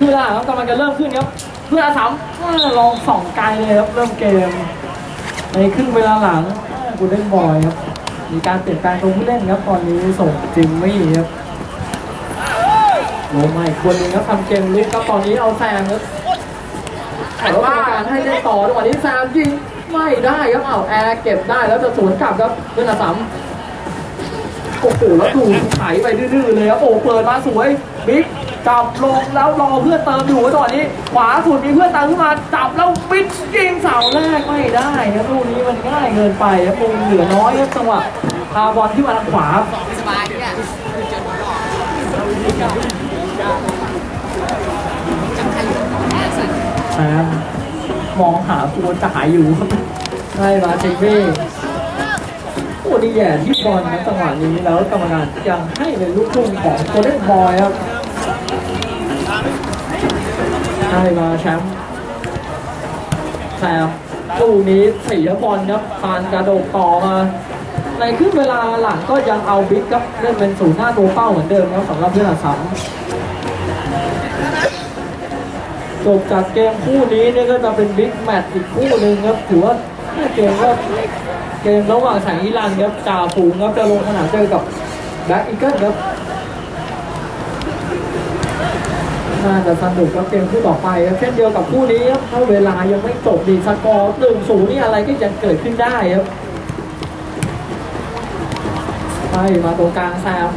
คือเวลาครับกำลังจะเริ่มขึ้นครับเพื่ออาสามลองสองไกลเลยครับ เริ่มเกม ในครึ่งเวลาหลังกูเล่นบอยครับ มีการเปลี่ยนแปลงตรงผู้เล่นครับ ตอนนี้ส่งจิมมี่ครับโอ้ไม่คนหนึงครับทำเกมลุกครับตอนนี้เอาแซงครับแต่ว่าการให้เล่นต่อจังหวะนี้แซมยิงไม่ได้ครับเอาแอร์เก็บได้แล้วจะสวนกลับครับเพื่อนอาสามโอ้โหแล้วดูไถไปดื้อๆเลยครับโอ้เปิดมาสวยบิ๊ก จับลงแล้วรอเพื่อนเติมอยู่ตอนนี้ ขวาสุดมีเพื่อนเติมขึ้นมาจับแล้วบิ๊กยิงเสาแรกไม่ได้ครับลูกนี้มันง่ายเกินไปครับมุมเหลือน้อยครับจังหวะพาบอลที่มาทางขวาสบายเนี่ยจอหนูหล่อจำใครอยู่มมองหาตัวจ่ายอยู่ครับใช่มาเจเว่โอ้ดีแย่ที่บอลนะจังหวะนี้แล้วกรรมการยังให้เป็นลูกทุ่งของโคเดนบอยครับ ได้มาแชมป์แซมลูกนี้เสียบอลครับพานกระโดดต่อมา ในครึ่งเวลาหลังก็ยังเอาบิ๊กครับเล่นเป็นศูนย์หน้าตัวเป้าเหมือนเดิมครับสำหรับเพื่อนอาสัมจบจากเกมคู่นี้เนี่ยก็จะเป็นบิ๊กแมตช์อีกคู่หนึ่งครับถือว่าเกมก็เกมระหว่างสายอิรันครับจ่าฝูงครับจะลงสนามเจอกับแบ็กอีเกิลครับ น่าจะสนุกกับเกมคู่ต่อไปครับเช่นเดียวกับคู่นี้ครับถ้าเวลายังไม่จบดีสกอร์หนึ่งศูนย์นี่อะไรก็ยังเกิดขึ้นได้ครับไปมาตรงกลางแซม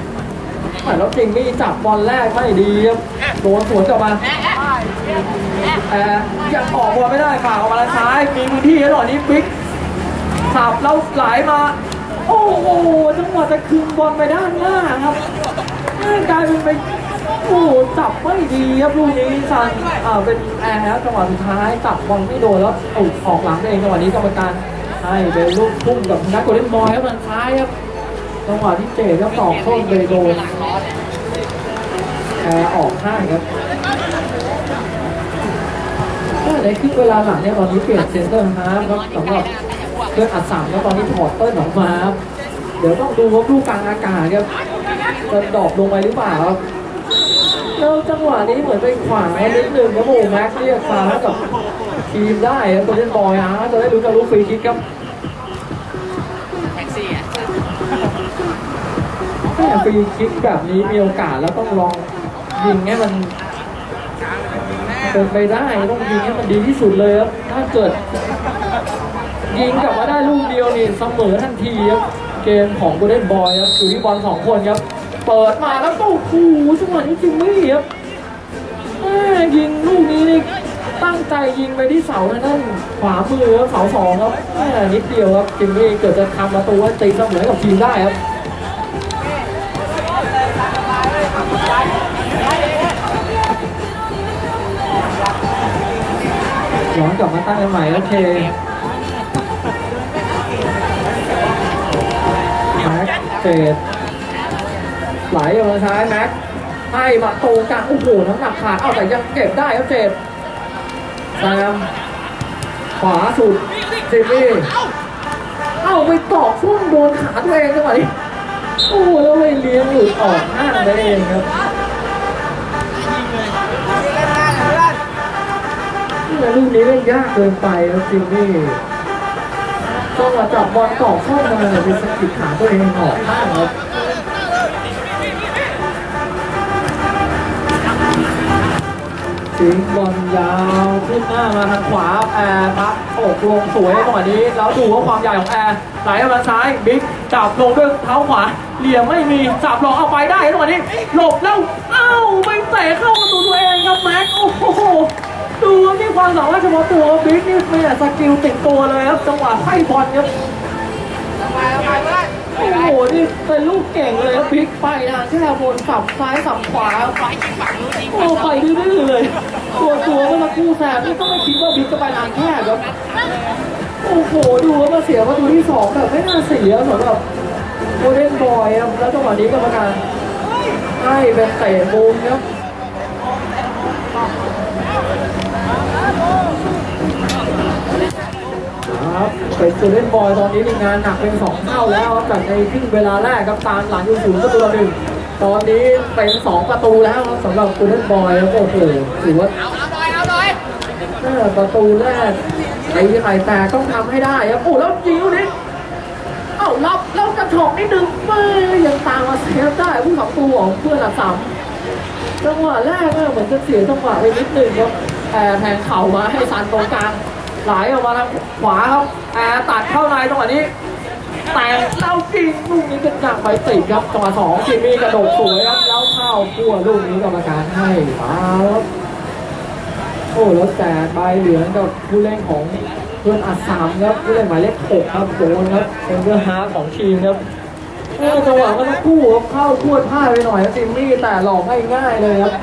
แล้วจริงนี่จับบอลแรกไม่ดีครับโดนสวนกลับมาแต่ยังออกบอลไม่ได้ฝ่าออกมาทางซ้ายมีพื้นที่แล้วหน่อยนี้บิ๊กสับแล้วไหลมา โอ้โหจังหวะจะคืนบอลไปด้านหน้าครับกลายเป็นไป โอ้โหจับไม่ดีครับลูกนี้ซันอ่าเป็นแอร์ครับจังหวะสุดท้ายจับบอลไม่โดนแล้วอออกหลังเองจังหวะนี้กรรมการให้เป็นลูกพุ่งกับนักโกลเด้นบอยครับมันท้ายครับจังหวะที่เจครับตอกส้นไปโดนหลังร้อนเนี่ยแอร์ออกข้างครับในครึ่งเวลาหลังเนี่ยตอนนี้เปลี่ยนเซนเตอร์ฮาร์ฟครับสำหรับเพื่อนอัดสามแล้วตอนนี้ถอดเติ้ลออกมาครับเดี๋ยวต้องดูว่าลูกกลางอากาศครับจะดรอปลงไปหรือเปล่าครับ แล้วจังหวะนี้เหมือนไปขวางนิดนึงครับโอ้แม็กซ์เรียกฟาวล์กับทีมได้ตัวเล่นบอยฮะจะได้รู้กับลูกฟรีคิกครับแท็กซี่อะแค่ฟรีคิกแบบนี้มีโอกาสแล้วต้องลองยิงให้มันเป็นไปได้ต้องยิงให้มันดีที่สุดเลยครับถ้าเกิด ยิงกลับมาได้ลูกเดียวนี่เสมอทันทีครับเกมของโกลเด้นบอยครับอยู่ที่บอลสองคนครับ เปิดมาแล้วก็โอ้โหจังหวะนี้จิมมี่ครับแม่ยิงลูกนี้นี่ตั้งใจยิงไปที่เสาทางด้านขวามือเสาสองครับนิดเดียวครับจิมมี่เกิดจะทำประตูให้ตีเสมอกับทีมได้ครับย้อนกลับมาตั้งใหม่โอเคแม็กเฟด ไหลออกมาซ้ายแม็กให้มาตรงกลางโอ้โหน้ำหนักขาดเอาแต่ยังเก็บได้ครับเจ็บแซมขวาสุดจิมมี่เอาไปตอกช่วโดนขาตัวเองจังหวะนี้โอ้โหแล้วไปเลี้ยงหลุดออกห้างไปเองครับแต่ลูกนี้เล่นยากเกินไปครับจิมมี่จังหวะจับบอลต่อเข้ามาเนี่ยเป็นสกิดขาตัวเองออกข้างครับิงบอลยาวขึ้นหน้ามาทางขวาแอร์พับอกลงสวยจังหวะนี้แล้วดูว่าความใหญ่ของแอร์ไหลออกมาซ้ายบิ๊กจับลงด้วยเท้าขวาเหลี่ยมไม่มีจับหลอกเอาไปได้จังหวะนี้หลบแล้วเอ้าไปเตะเข้าประตูตัวเองครับแม็กโอ้โหดูนี่ความสามารถเฉพาะตัวบิ๊กนี่มีแต่สกิลติดตัวเลยครับจังหวะไพ่บอลครับ โอ้โหนี่เป็นลูกเก่งเลยพลิกไปทางแค่บนสับซ้ายสับขวาไปยิงฝั่งนู้นยิงโอ้ไปดื้อๆเลย ตัวตัวเมื่อสักครู่แซมนี่ก็ไม่คิดว่าบิ๊กจะไปทางแค่ครับโอ้โหดูว่ามาเสียประตูที่สองแบบไม่น่าเสียสำหรับโมเดนบอยครับแล้วจังหวะนี้กรรมการให้เป็นเตะมุมครับ ครับ เป็นจูเล่นบอยตอนนี้มีงานหนักเป็นสองเท่าแล้วครับจากในครึ่งเวลาแรกครับตามหลังอยู่ศูนย์ประตูหนึ่งตอนนี้เป็นสองประตูแล้วครับสำหรับกูเล่นบอยโอ้โหถือว่าเอาเอาหน่อยเอาหน่อยประตูแรกไอ้ไข่แตกต้องทำให้ได้ครับโอ้แล้วยิงนี้เอ้ารับแล้วกระถอกนิดนึงไม่ยังตามมาเซฟได้ผู้ขับตัวของเพื่อนอะสามจังหวะแรกเหมือนจะเสียจังหวะไปนิดนึงครับแอร์แทงเข่ามาให้ซันตรงกลาง ไหลออกมาทางขวาครับแอร์ตัดเข้าในจังนี้ แต่เล่าจริงลูกนี้เป็นหนักไปติดครับจังหวะสองจิมมี่กระโดดสวยครับแล้วเข้าพัวลูกนี้กรรมการให้มาครับโอ้แล้วแต่ใบเหลืองกับผู้เล่นของเพื่อนอัดสามครับผู้เล่นหมายเลขหกครับโดนครับเป็นเรื่อฮาของทีมครับเออจังหวะมันต้องคู่เข้าพวดพลาไปหน่อยครับจิมมี่แต่หลอกง่ายเลยครับ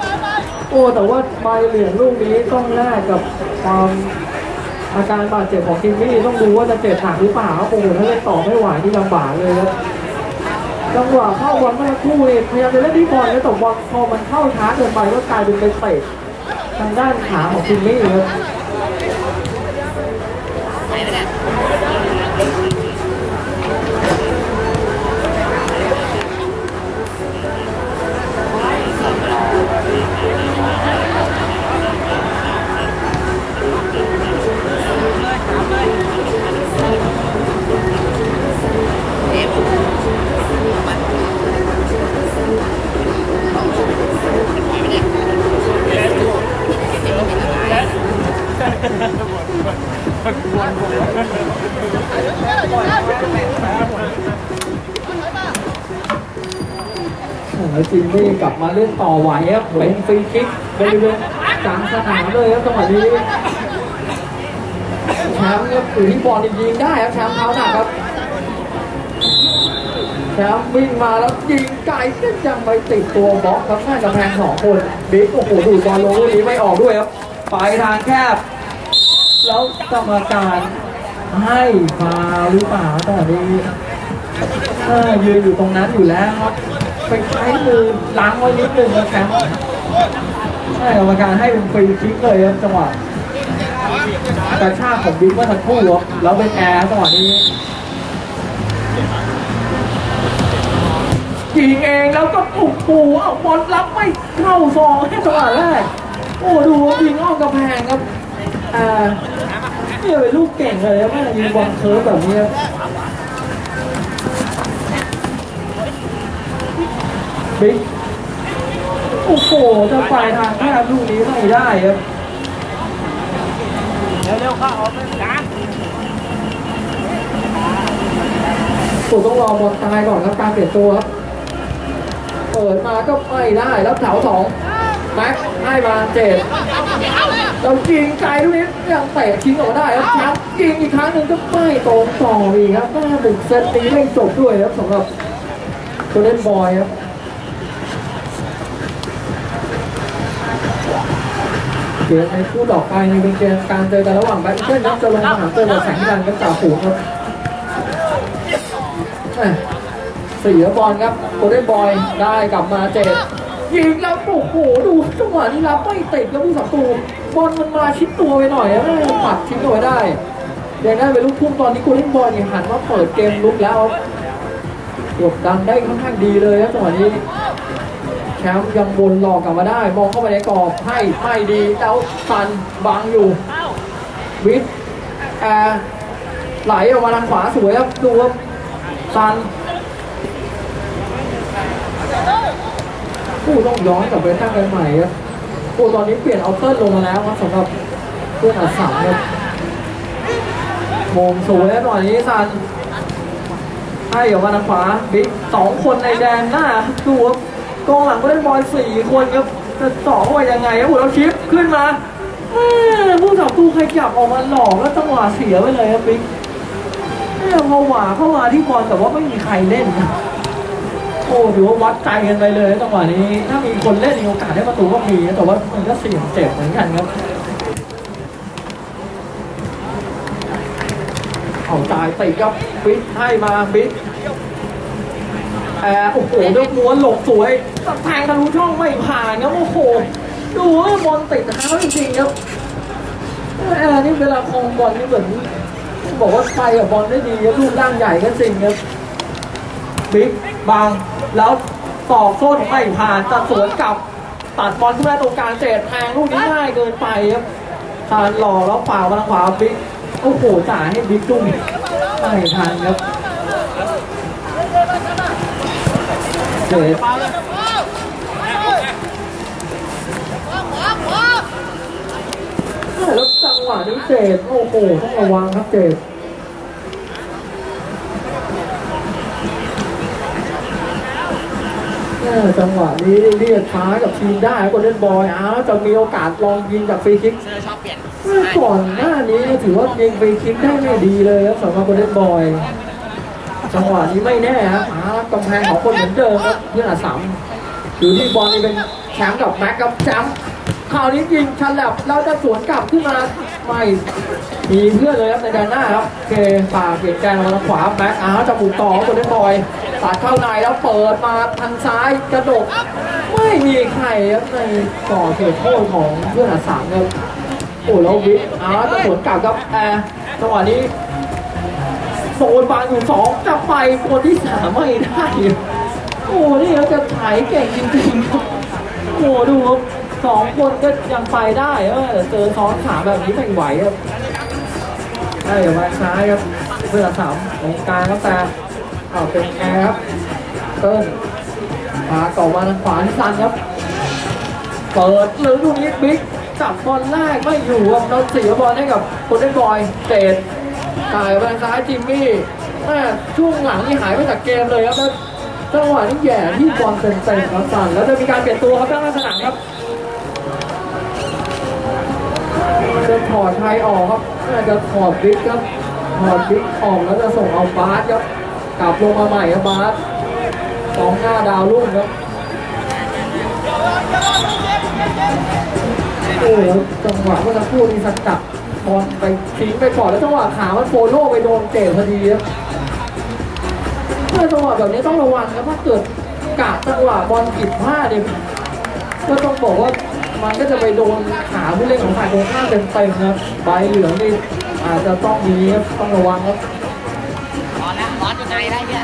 โอ้แต่ว่าใบเหลืองลูกนี้ต้องแลกกับความ อาการบาดเจ็บของคิมมี่ต้องดูว่าจะเจ็บหนักหรือเปล่าครับโอ้โหถ้าเล่นต่อไม่ไหวที่ลำบากเลยครับจังหวะเข้าบอลเมื่อครู่เองพยายามจะเล่นที่บอลแล้วแต่บอลพอมันเข้าช้าเกินไปก็กลายเป็นไปเตะทางด้านขาของคิมมี่ครับ แล้วจิมมี่กลับมาเล่นต่อไหวครับเป็นฟรีคิกบริเวณกลางสนามเลยครับจังหวะนี้แชมป์ครับอยู่ที่บอลยิงได้ครับแชมป์เท้าหนักครับแชมป์วิ่งมาแล้วยิงไกลเส้นยังไปติดตัวบล็อกครับน่าจะแพงสองคนบิ๊กโอ้โหดูบอลลงลูกนี้ไม่ออกด้วยครับไปทางแคบ แล้วกรรมการให้ฟาวหรือเปล่าตอนนี้ยืนอยู่ตรงนั้นอยู่แล้วครับ ไปใช้มือล้างไว้นิดนึงนะครับใช่กรรมการให้เป็นฟรีคิกเลยครับจังหวะกระชากของบิ๊กเมื่อสักครู่ครับแล้วเป็นแอร์จังหวะนี้ยิงเองแล้วก็ปุกปูเอาบอลรับไม่เข้าซองให้จังหวะแรกโอ้ดูว่ายิงอ้อมกระแพงครับอ่าเนี่ยเป็นลูกเก่งเลยครับแม่ยิงบอลเคิร์ฟแบบนี้ครับ บิ๊กโอ้โหจะไปทางแคบลูกนี้ไม่ได้ครับเร็วๆเข้าออกเลยนะผมต้องรอบอลตายก่อนครับการเปลี่ยนตัวครับ เปิดมาก็ไม่ได้แล้วแถวสองแม็กให้มาเจ็ดเรายิงไกลลูกนี้ยังเตะทิ้งออกมาได้ครับแชมป์ยิงอีกครั้งหนึ่งก็ไม่ตรงต่ออีกครับแม่บุกเซตนี้ไม่จบด้วยครับสำหรับตัวเล่นบอยครับ เกมในคู่ดอกไปในเป็นเกมการเจอกันระหว่างแบทเทิลครับจะลงสนาเจอกับแสงดันกับจ่าฝูงครับเสียบอลครับโกลเด้นบอยได้กลับมาเจ็ดยิงแล้วโอ้โหดูจังหวะนี้รับไม่ติดครับผู้สัตูบอลมันมาชิดตัวไปหน่อยครับแม่ปัดทิ้งเอาไว้ได้ยังได้เป็นลูกทุ่งตอนนี้โกลเด้นบอยนี่หันมาเปิดเกมลุกแล้วกดดันได้ค่อนข้างดีเลยครับจังหวะนี้ แชมป์ยังวนหลอกกลับมาได้ มองเข้าไปในกรอบให้ไม่ดีแล้วซันบังอยู่ วิทแอร์ไหลออกมาทางขวาสวยครับดูครับซันผู้ต้องย้อนกลับไปตั้งกันใหม่ครับผู้ตอนนี้เปลี่ยนเอาเติ้ลลงมาแล้วครับสำหรับเพื่อนอัดสามครับมงสวยแล้วตอนนี้ซันให้ออกมาทางขวาบิ๊กสองคนในแดนหน้าดูครับ กองหลังก็เล่นบอลสี่คนครับจะต่อเข้ายังไงครับโอ้โหแล้วชิปขึ้นมาผู้สับตู้ใครจับออกมาหลอกแล้วจังหวะเสียไปเลยครับบิ๊กแม่พอหวาเข้ามาที่บอลแต่ว่าไม่มีใครเล่นโอ้ถือว่าวัดใจกันไปเลยจังหวะนี้ ถ้ามีคนเล่นมีโอกาสได้ประตูก็มีนะแต่ว่ามันก็เสี่ยงเจ็บเหมือนกันครับเอาจ่ายติดครับฟิตให้มาฟิต แอร์โอ้โหเลือกม้วนหลบสวยแทงทะลุช่องไม่ผ่านครับโอ้โห ดูว่าบอลติดเท้าจริงๆครับแอร์นี่เวลาคลองบอลนี่เหมือนบอกว่าไปกับบอลได้ดีครับลูกร่างใหญ่ก็จริงครับบิ๊กบางแล้วสอกส้นไม่ผ่านจะสวนกลับตัดบอลขึ้นมาตรงกลางเจ็ดแทงลูกนี้ง่ายเกินไปครับคานหล่อแล้วฝ่ามาทางขวาบิ๊กโอ้โหจ่ายให้บิ๊กจุ้งไม่ทันครับ เจ็ดแล้วจังหวะนี้เจ็ดโอ้โหต้องระวังครับเจ็ดเออจังหวะนี้เรียกช้ากับทีมได้โกลเด้นบอยอ้าวจะมีโอกาสลองยิงจากฟรีคิกเสื้อชอบเปลี่ยนเมื่อก่อนหน้านี้ถือว่ายิงฟรีคิกได้ไม่ดีเลยครับสำหรับโกลเด้นบอย จังหวะนี้ไม่แน่ครับอ้าวกำแพงของคนเหมือนเดิมครับเพื่อนอาสามอยู่ที่บอลนี่เป็นแชมป์กับแม็กกับแชมป์คราวนี้ยิงชันแลบแล้วจะสวนกลับขึ้นมาไม่มีเพื่อนเลยครับในแดนหน้าครับเคฝ่าเปลี่ยนแกนมาทางขวาแม็กอ้าวจะหมุนต่อโกลเด้นบอยตัดเข้าในแล้วเปิดมาทางซ้ายกระดก ไม่มีใครครับในก่อเขตโทษของเพื่อนอาสามครับโอ้แล้ววิทอ้าวจะสวนกลับครับแอร์จังหวะนี้ โซนบางอยู่สองจะไปคนที่สามไม่ได้ โอ้นี่เขาจะถ่ายเก่งจริงๆครับโอ้ดูครับสองคนก็ยังไปได้เออแต่เจอซ้อนสามแบบนี้ไม่ไหวครับได้เดี๋ยวมาซ้ายครับเพื่อสามตรงกลางครับแต่อ้าวเป็นแอร์ครับเติ้ลพาต่อมาทางขวาที่ซันครับเปิดหรือลูกนี้บิ๊กจับบอลแรกไม่อยู่ครับเราเสียบอลให้กับคนได้บอยเตะ ถ่ายไปซ้ายจิมมี่แม่ช่วงหลังนี่หายไปจากเกมเลยครับแล้วจังหวะนี้แย่ที่บอลเต็มๆครับสั่นแล้วจะมีการเปลี่ยนตัวครับด้านสนามครับจะถอดไทยออกครับน่าจะถอดบิ๊กครับถอดบิ๊กออกแล้วจะส่งเอาบาสครับกลับลงมาใหม่ครับบาสสองหน้าดาวรุ่งครับ โอ้โหจังหวะเมื่อสักครู่นี้สกัดบอลไปทิ้งไปก่อนแล้วจังหวะขามันโฟโล่ไปโดนเจพอดีครับเมื่อจังหวะแบบนี้ต้องระวังครับถ้าเกิดกะจังหวะบอลผิดพลาดเนี่ยก็ต้องบอกว่ามันก็จะไปโดนขาผู้เล่นของฝ่ายตรงข้ามเต็มๆครับใบเหลืองนี่อาจจะต้องมีครับต้องระวังครับร้อนแล้วร้อนยู่ในได้เนี่ย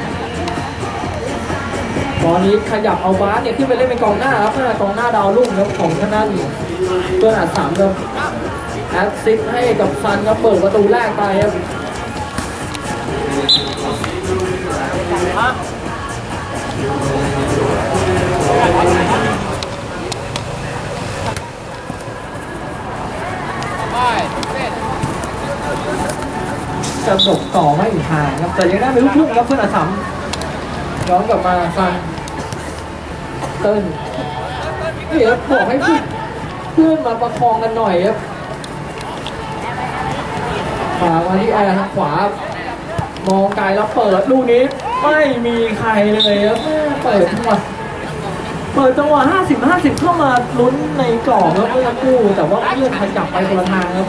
ตอนนี้ขยับเอาบาสเนี่ยขึ้นไปเล่นเป็นกองหน้าครับหน้ากองหน้าดาวรุ่งครับของทางด้าน เพื่อนอัดสามครับแอดซิกให้กับซันครับเปิดประตูแรกไปครับจะส่งต่อไม่อีกทางครับ แต่ยังได้เป็นลูกทุ่งครับเพื่อนอัดสามย้อนกลับมาซันเติ้ลนี่ครับบอกให้พื่ เพื่อนมาประคองกันหน่อยครับขวามาที่แอร์ทางขวามองไกลแล้วเปิดลูกนี้ไม่มีใครเลยครับแม่เปิดจังหวะเปิดจังหวะ 50 50 เข้ามาลุ้นในกรอบแล้วเมื่อสักครู่แต่ว่าเลื่อนขยับไปคนละทางครับ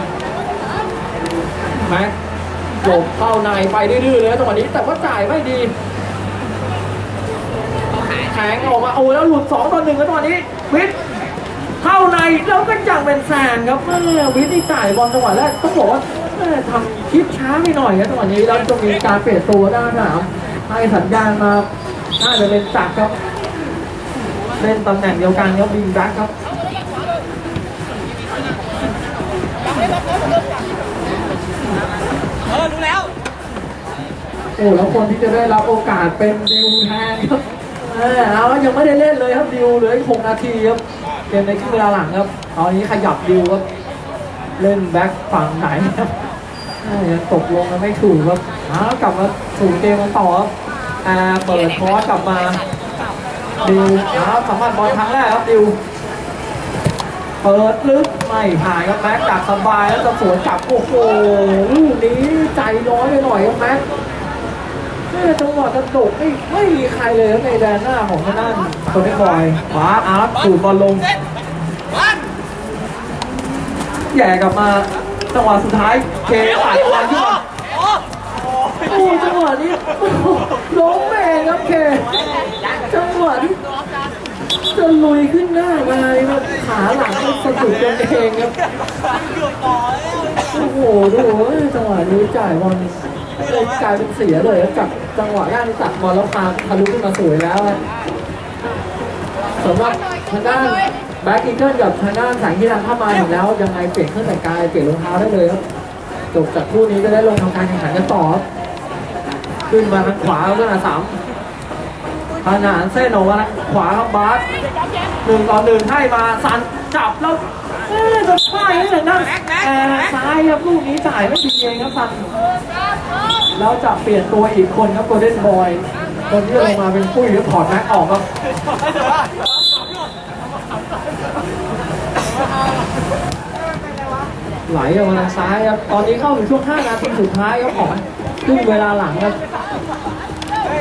แม็กหลบเข้าในไปดื้อๆเลยจังหวะนี้แต่ว่าจ่ายไม่ดีแทงออกมาโอ้แล้วหลุด2ต่อ1แล้วจังหวะนี้วิท เข้าในแล้วก็ยังเป็นแซงครับแม่วิทย์นี่จ่ายบอลจังหวะแรกต้องบอกว่าแม่ทำคิดช้าไปหน่อยครับจังหวะนี้แล้วจะมีการเปลี่ยนตัวด้านสนามให้สัญญาณมาน่าจะเป็นจักรครับเล่นตำแหน่งเดียวกันครับวิงแบ็คครับเออรู้แล้วโอ้แล้วคนที่จะได้รับโอกาสเป็นดิวแทนครับเออเอาแล้วยังไม่ได้เล่นเลยครับดิวเหลืออีกหกนาทีครับ เกมในครึ่งเวลาหลังครับตอนนี้ขยับดิวครับเล่นแบ็คฝั่งไหนครับยังตกลงกันไม่ถูกครับเอาวกลับมาสู่เกมกันต่อครับอ่าเปิดคอร์สกลับมาดิวเอาสัมผัสบอลครั้งแรกครับดิวเปิดลึกไม่ผ่านครับแม็กดักสบายแล้วจะสวนกลับโอ้โหลูกนี้ใจร้อนไปหน่อยครับแม็ก แม่จังหวะกระโดดไม่ไม่มีใครเลยครับในแดนหน้าของทางด้านคนนี้บอยขวาอาร์ตสูบบอลลงเสร็จวันแย่กลับมาจังหวะสุดท้ายเคอัดบอลขึ้นมาโอ้โอ้จังหวะนี้โอ้โหล้มเองครับเคจังหวะที่จะลุยขึ้นหน้ามาเลยครับขาหลังก็สะดุดกันเองครับโอ้โหดูเว้ยจังหวะนี้จ่ายบอล เลยกลายเป็นเสียเลยครับจากจังหวะแรกที่ตัดบอลแล้วพาทะลุขึ้นมาสวยแล้วครับสำหรับทางด้านแบ็กอีเกิลกับทางด้านแสงที่ดังเข้ามาอยู่แล้วยังไงเปลี่ยนเครื่องแต่งกายเปลี่ยนรองเท้าได้เลยครับจบจากคู่นี้ก็ได้ลงทำการแข่งขันกันต่อครับขึ้นมาทางขวาเพื่อนสามขนานเส้นออกมาทางขวาครับบาสหนึ่งต่อหนึ่งให้มาสันจับแล้วเอ๊ะจะพ่ายให้ทางด้านแอร์ซ้ายครับลูกนี้จ่ายไม่ดีเองครับสัน แล้วจะเปลี่ยนตัวอีกคนครับโกลเด้นบอยคนที่ลงมาเป็นปุ้ยแล้วถอดแม็กออกครับไหลออกมาทางซ้ายครับ ตอนนี้เข้าถึงช่วง 5 นาทีสุดท้ายครับของครึ่งเวลาหลังครับ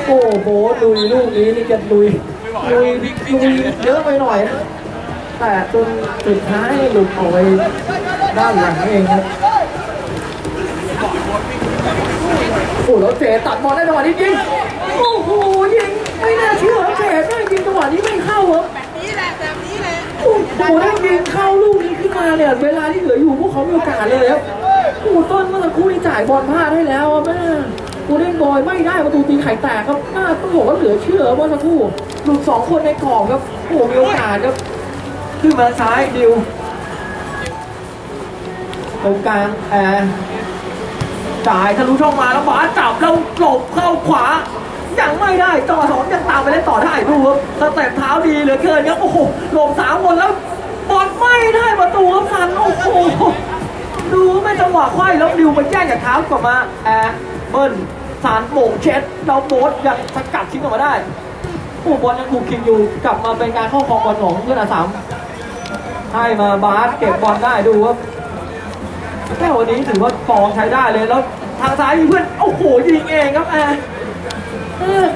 โอ้โหลุยลูกนี้นี่จะลุยลุยลุยเยอะไปหน่อย แต่จนสุดท้ายหลุดออกไปด้านหลังเองครับ โอ้แล้วเจตัดบอลได้จังหวะนี้ยิง โอ้โหยิงไม่น่าเชื่อครับเจได้ยิงจังหวะนี้ไม่เข้าครับแบบนี้แหละแบบนี้แหละโอ้โหได้ยิงเข้าลูกนี้ขึ้นมาเนี่ยเวลาที่เหลืออยู่พวกเขามีโอกาสเลยครับโอ้โหต้นเมื่อสักครู่นี้จ่ายบอลพลาดให้แล้วอะแม่กูเล่นบอยไม่ได้ประตูตีไข่แตกครับน่าต้องบอกว่าเหลือเชื่อเมื่อสักครู่หลุดสองคนในกรอบครับโอ้โหมีโอกาสครับขึ้นมาซ้ายดิวตรงกลางแอร์ จ่ายทะลุช่องมาแล้วบาสจับแล้วหลบเข้าขวา ยังไม่ได้จังหวะสองยังตามไปเล่นต่อได้ดูครับสเต็ปเท้าดีเหลือเกินครับโอ้โหหลบสามคนแล้วบอลไม่ได้ประตูครับสันโอ้โหดูไม่จังหวะไขว้แล้วดิวไปแย่งจากเท้ากลับมาแอร์เบิ้ลสารโหม่งเช็ดเราโบสยังสกัดทิ้งออกมาได้โอ้บอลยังถูกคิงอยู่กลับมาเป็นการเข้าครองบอลของเพื่อนอาสามให้มาบาสเก็บบอลได้ดูครับ แค่วันนี้ถือว่าฟอร์มใช้ได้เลยแล้วทางซ้ายมีเพื่อนโอ้โหยิงเองครับแอร์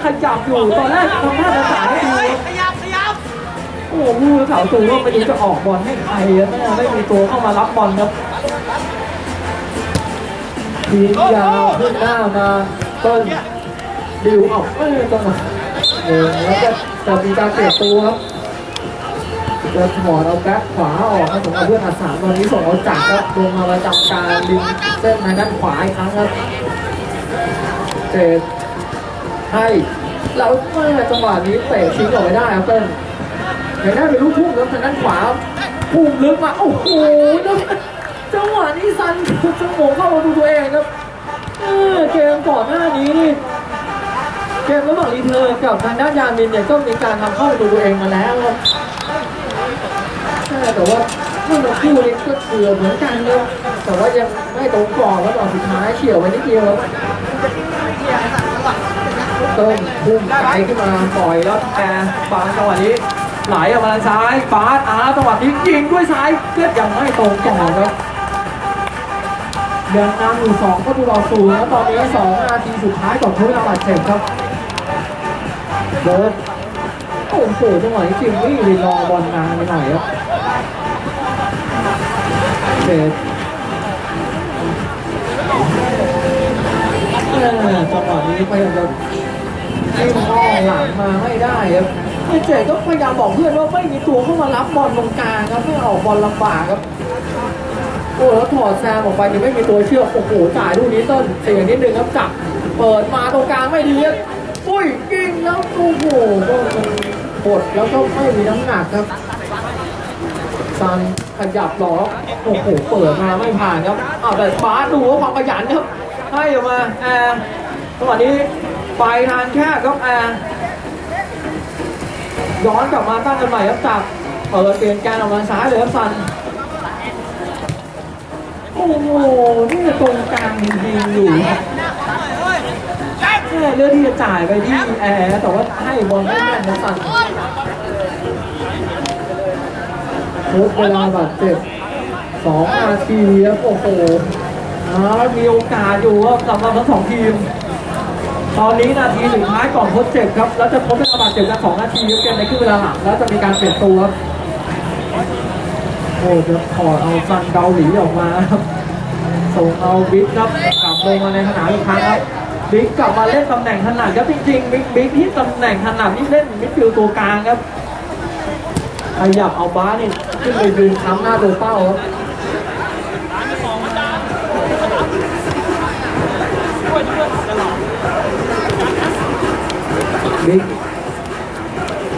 ขยับอยู่ตอนแรกทำท่าจะจ่ายให้ดูขยับขยับโอ้โหผู้รักษาประตูว่าไม่รู้จะออกบอลให้ใครครับแม่ไม่มีตัวเข้ามารับบอลครับทีมยาวขึ้นหน้ามาต้นดิวออกเออจังหวะเออแล้วก็จะมีการเปลี่ยนตัวครับ จะถอดเอาแบ็คขวาออกครับสำหรับเพื่อนอาสามตอนนี้ส่งเอาจักรครับลงมาประจำการดินเส้นทางด้านขวาอีกครั้งครับเจดให้แล้วเมื่อจังหวะนี้เตะทิ้งออกไปได้ครับเต้นเห็นได้เป็นลูกทุ่งครับทางด้านขวาพุ่งลึกมาโอ้โหจังหวะนี้ซันสมองเข้าประตูตัวเองครับเออเกมก่อนหน้านี้นี่เกมระหว่างรีเทิร์นกับทางด้านยามินเนี่ยก็มีการทำเข้าประตูตัวเองมาแล้วครับ เมื่อคู่นี้ก็เกือบเหมือนกันเลยแต่ว่ายังไม่ตรงกรอบแล้วตอนสุดท้ายเฉียวไว้นิดเดียวเต้นพุ่งไกลขึ้นมาปล่อยแล้วแอร์บางจังหวะนี้ไหลออกมาซ้ายฟาดอาร์จังหวะนี้ยิงด้วยซ้ายเพื่อยังไม่ตรงกรอบครับยังนำอยู่สองประตูต่อศูนย์แล้วตอนนี้สองนาทีสุดท้ายก่อนทดเวลาบาดเจ็บครับเบิร์ดโอ้โหจังหวะนี้จิมมี่ลีรอบอลนานไปหน่อยครับ เบสเออจังหวะนี้พยายามจะให้มอหลังมาไม่ได้ครับไอ้เจ๋ก็พยายามบอกเพื่อนว่าไม่มีตัวเข้ามารับบอลตรงกลางครับไม่ออกบอลลำบากครับโอ้แล้วถอดแซมออกไปนี่ไม่มีตัวเชื่อโอ้โหจ่ายลูกนี้ต้นเสียงนิดนึงครับจับเปิดมาตรงกลางไม่ดีครับปุ้ยยิงแล้วโอ้โหมันกดแล้วก็ไม่มีน้ำหนักครับ ซันขยับหลอกโอ้โหเปิดมาไม่ผ่านครับอ้าวแต่ฟ้าดูว่าความขยันครับให้ออกมาแอร์จังหวะนี้ไปทางแคบครับแอร์ย้อนกลับมาตั้งกันใหม่ครับจับเปิดเปลี่ยนการออกมาซ้ายเลยครับซันโอ้โหนี่ตรงกลางจริงอยู่แค่เลือกที่จะจ่ายไปที่แอร์แต่ว่าให้บอลไม่แม่นนะซัน ทดเวลาบาดเจ็บสองนาทีครับโอ้โหมีโอกาสอยู่ครับสำหรับทั้งสองทีม ตอนนี้นาทีสุดท้ายก่อนทดเจ็บครับ แล้วจะทดเวลาบาดเจ็บกันสองนาทีเกมในครึ่งเวลาหลังแล้วจะมีการเปลี่ยนตัวครับโอ้จะถอดเอาซันเกาหลีออกมาครับส่งเอาบิ๊กครับกลับลงมาในสนามอีกครั้งครับบิ๊กกลับมาเล่นตำแหน่งถนัดครับจริงๆบิ๊กบิ๊กที่ตำแหน่งถนัดนี่เล่นมิดฟิลด์ตัวกลางครับ ขยับเอาบ้าสนี่ยขึ้นไปยืนค้ำหน้าตัวเป้าครับบิ๊ก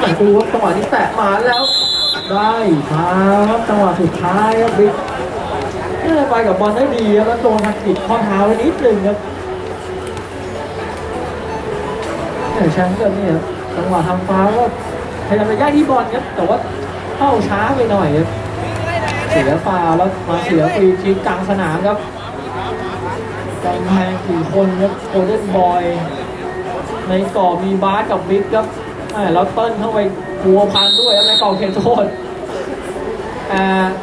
ต่ดูว่าจังหวะนี้แตะมาแล้ว ได้ครับจังหวะสุดท้ายครับบิ๊กไปกับบอลได้ดีครับแล้วโดนทักกิดข้อเท้าไปนิดนึงครับแต่แชมป์ก็เนี่ยครับจังหวะทำฟ้าก็พยายามจะแย่งที่บอลครับแต่ว่า เข้าช้าไปหน่อยครับเสียฟาวแล้วมาเสียฟรีคิกกลางสนามครับกำแพงกี่คนครับโกลเด้นบอย ในกรอบมีบาสกับบิ๊กครับแล้วเติ้ลเข้าไปหัวพันด้วยครับในกรอบเขตโทษ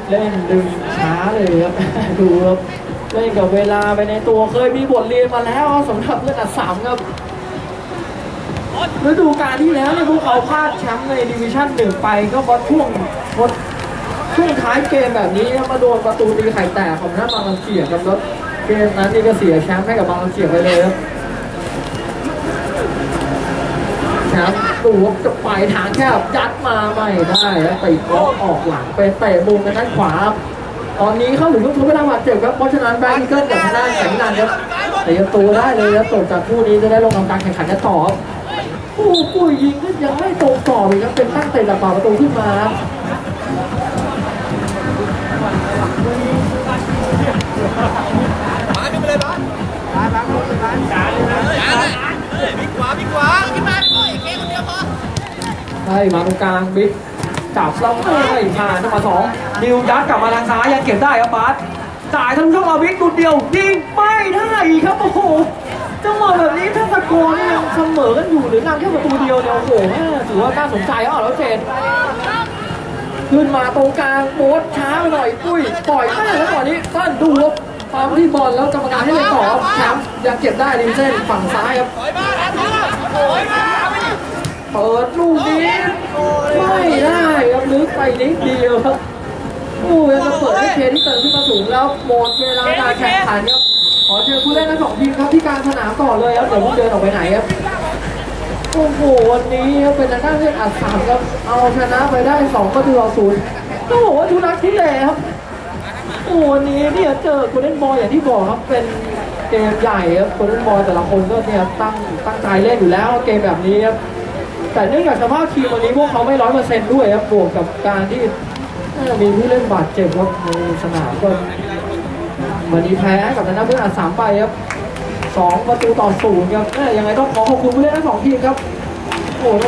เล่นดึงช้าเลยครับดูครับเล่นกับเวลาไปในตัวเคยมีบทเรียนมาแล้วสำหรับเล่นอัดสามครับ ฤดูกาลที่แล้วเนี่ยพวกเขาพลาดแชมป์ในดิวิชั่นหนึ่งไปก็เพราะช่วงพราะช่วงท้ายเกมแบบนี้ครับมาโดนประตูตีไข่แตกของหน้าบางลำเกียครับแล้วเกมนั้นนี่ก็เสียแชมป์ให้กับบางลำเกียไปเลยครับครับดูวจะไปทางแคบยัดมาไม่ได้แล้วติดล็ออกหลังเป็นเตะมุมกันด้านขวาตอนนี้เข้าถึงทุกเวลาบาดเจ็บครับเพราะฉะนั้นแบงค์เกิลกับทางด้านแสงนันครับเตรียมตัวได้เลยครับตกจากคู่นี้จะได้ลงทำการแข่งขันกันต่อครับ โอ้กุยยิงก็ยังไม่ตรงต่อเลยครับเป็นตั้งเตะหลักป่าประตูขึ้นมามาขึ้นไปเลยบ้านบ้านบ้านบ้านจ๋าเลยนะจ๋าเลยบิ๊กขวาบิ๊กขวาขึ้นมาโอ้ยเกมคนเดียวพอใช่มาตรงกลางบิ๊กจับแล้วไม่ผ่านจังหวสองนิวยัดกลับมาทางซ้ายยังเก็บได้ครับบาสจ่ายทะลุช่องเอาบิ๊กตุนเดียวยิงไม่ได้ครับโอ้โห แบบนี้ถ้าสกอร์นี่ยังเสมอกันอยู่หรือนำแค่ประตูเดียวเนี่ยโอ้โหว่ถือว่าน่าสนใจอะแล้วเจนขึ้นมาตรงกลางโบสช้าหน่อยปุ้ยปล่อยแม่แล้วก่อนนี้สั้นดูครับปั๊มที่บอลแล้วกรรมการให้เลยต่อบแชมป์ยังเก็บได้ริมเส้นฝั่งซ้ายครับเปิดลูกนี้ไม่ได้ครับลึกไปนิดเดียวครับโอ้ยจะเปิดให้เคที่เติมขึ้นมาสูงแล้วหมดเวลาการแข่งขันครับ ขอเชิญผู้เล่นทั้งสองทีมครับที่กลางสนามต่อเลยครับเดี๋ยวผมเดินออกไปไหนครับโอ้โหวันนี้เป็นทางด้านเล่นอัดสามครับเอาชนะไปได้สองประตูต่อศูนย์ต้องบอกว่าทุนักทุเลครับโอ้วันนี้เนี่ยเจอคนเล่นบอลอย่างที่บอกครับเป็นเกมใหญ่ครับคนเล่นบอลแต่ละคนก็เนี่ยตั้งตั้งใจเล่นอยู่แล้วเกมแบบนี้ครับแต่เนื่องจากสภาพทีมวันนี้พวกเขาไม่ร้อยเปอร์เซ็นต์ด้วยครับบวกกับการที่มีผู้เล่นบาดเจ็บครับในสนามก็ วันนี้แพ้กับชนะเพื่อนอัดสามไปครับสองประตูต่อศูนย์ครับเอ้ยยังไงต้องขอขอบคุณผู้เล่นทั้งสองทีมครับโอ้โหต้งบอก